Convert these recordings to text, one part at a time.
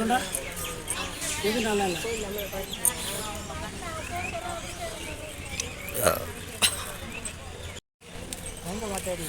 கொண்டா இது நல்லா இல்லை? ரொம்ப மாட்டாடி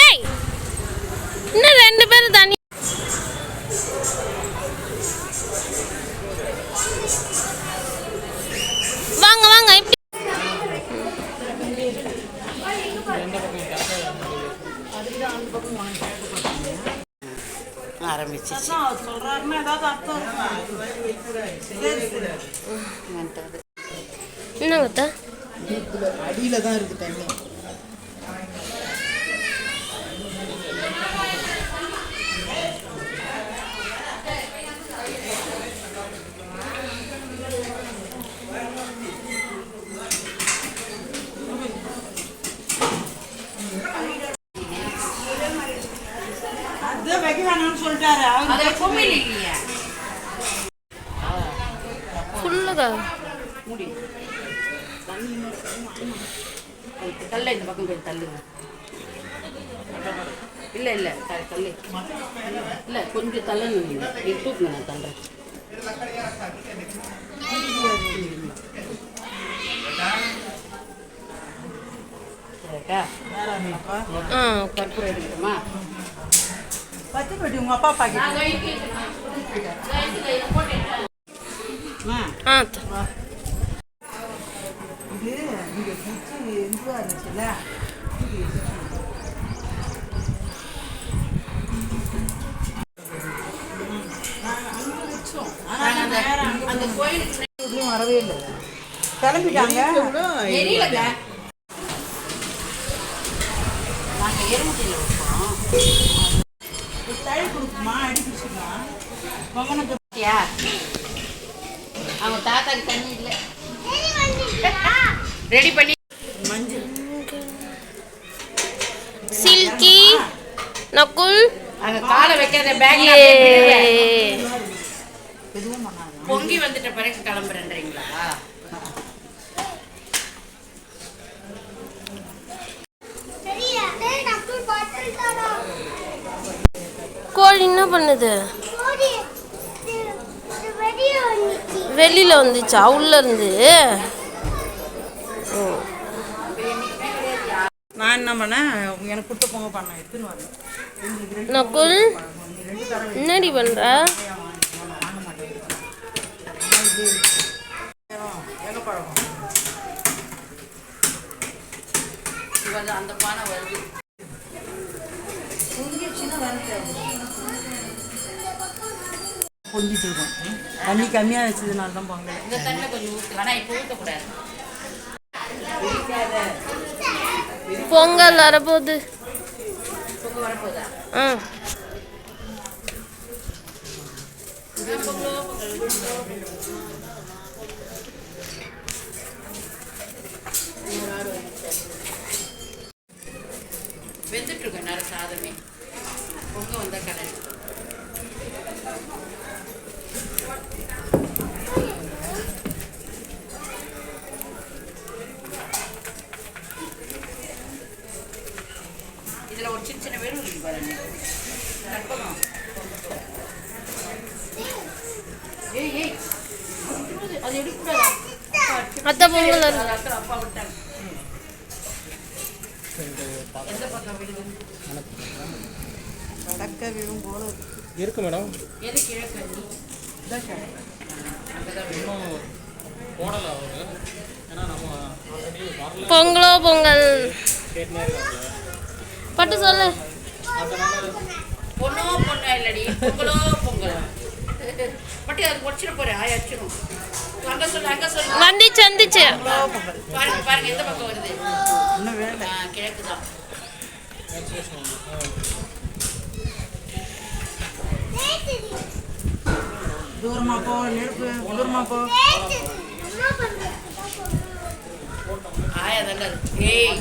ஏய் இன்னும் ரெண்டு பேரும் தண்ணி வாங்க வாங்க இப்படி ஆரம்பிச்சிச்சு. என்னங்க? அடியில் தான் இருக்குது தண்ணி. அது வைக்க வேணாம்னு சொல்லிட்டாரு அவங்க ஃபுல்லுதா. முடி. தள்ள இந்த பக்கம் போய் தள்ளுங்க இல்லை இல்லை தள்ளு இல்லை கொஞ்சம் தள்ளு நீங்கள் தூக்குங்க நான் தள்ளுறேன். ஆ கற்பூரம் எடுக்கட்டுமா? பச்சை பெட்டி உங்கள் அப்பா பாக்கிட்டு இது இங்கே இதுவாக இருந்துச்சுல்ல வரவே இல்லை கிளம்பிட்டாங்க தெரியலங்க நாங்கள் எருமட்டியில் அவங்க தாத்தாக்கு தண்ணி இல்லை. ரெடி பண்ணி. மஞ்சள் சில்கி நகுல். அங்க காலை வைக்காத பேக்ல பொங்கி வந்துட்ட பிறகு கிளம்புறேன்றீங்களா? கோழி என்ன பண்ணுது? வெளியில வந்துச்சா? உள்ள இருந்து? ம். நான் என்ன பண்ணேன்? எனக்கு குட்ட பொங்க பண்ணேன் எடுத்துன்னு வரேன். என்னடி அந்த பானை வருது கொஞ்சம் செய்வோம் தண்ணி கம்மியாக வச்சதுனால தான் பொங்கல். இந்த தண்ணியில் கொஞ்சம் ஊற்று ஆனால் இப்போ ஊற்றக்கூடாது பொங்கல் வரப்போகுது. பொங்க வரப்போதா ஆ. வெந்துட்டு இருக்கு நேரம் சாதமே. பொங்க வந்த கடல் இதுல ஒரு சின்ன சின்ன வெறும் இருக்கு பாருங்க. கற்பகம். ஏய் ஏய். அது எடுக்கக்கூடாது? அத்தை பொங்கல் அப்பா விட்டாங்க. இருக்கு. மேடம். பொங்கலோ பொங்கல். பட்டு சொல்லு. பொண்ணோ பொண்ணா இல்லடி பொங்கலோ பொங்கல்? மட்டும் அது உடச்சிட போறேன் ஆயா அடிச்சிடும் அங்க சொல்லு அங்க சொல்லு. வந்துச்சு வந்துச்சு. பாருங்க பாருங்க எந்த பக்கம் வருது? கிழக்கு தான். தூரமா போ நெருப்பு தூரமா போ. ஆயா அது. ஏய்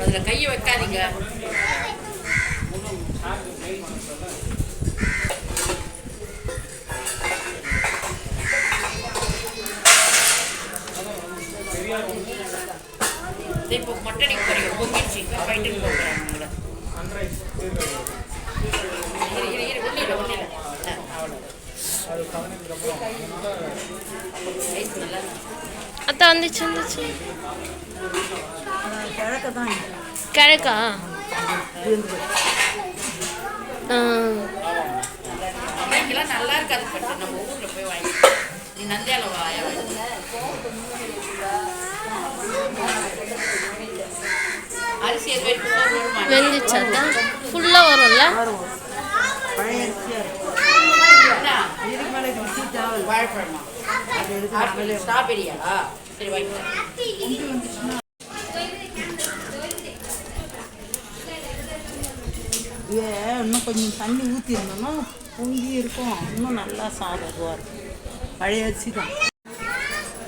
அதுல கையை வைக்காதீங்க. இப்போ மட்டடிக்கு போறீங்க. பொங்கிடுச்சு ஃபைட்டுக்கு போகிறேன் உங்களை. இரு இரு இரு. ஒன்றும் இல்லை ஒன்றும் இல்லை. அவ்வளோ ஐஸ் நல்லா இருக்கு. அத்தை வந்துச்சு வந்துச்சு. கிழக்க? தான் நல்லா இருக்காது பட்டு நம்ம ஊர்ல போய் வாங்கி நீ நந்தியால வாயா அரிசி எது வரைக்கும் சோறு வருமா வெந்துச்சு ஃபுல்லாக வரும்ல? பழைய ஸ்ட்ராபெரியா சரி வாங்கிக்கலாம் இன்னும் கொஞ்சம் தண்ணி ஊற்றி இருந்தோம்னா பொங்கி இருக்கும். இன்னும் நல்லா சாதம் இருக்கும் பழைய அரிசி தான்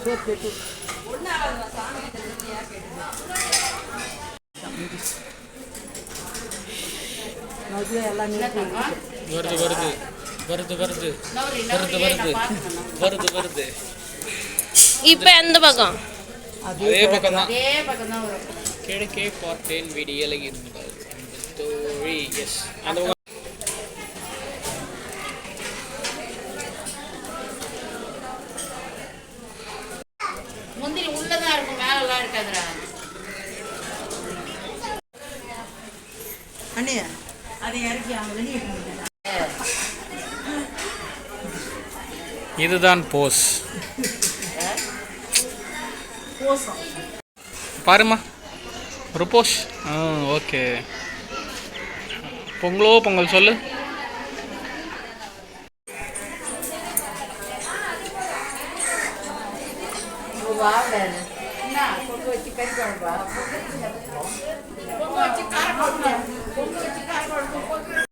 கட்டு அது எல்லாம் நிறுத்தி வருது வருது. வருது வருது. வருது வருது. வருது வருது. இப்போ எந்த பக்கம்? அதே பக்கம் தான் அதே பக்கம் தான் வரும். கிழக்கே பார்த்தேன் விடியலை இருந்தது தோழி எஸ் அந்த இதுதான் போஸ். கோசம் பாருமா ருபோஷ் ஆ ஓகே. பொங்கலோ பொங்கல் சொல்லு. வாடாது என்ன பொங்க வச்சு கறி பொங்கல் வச்சு கார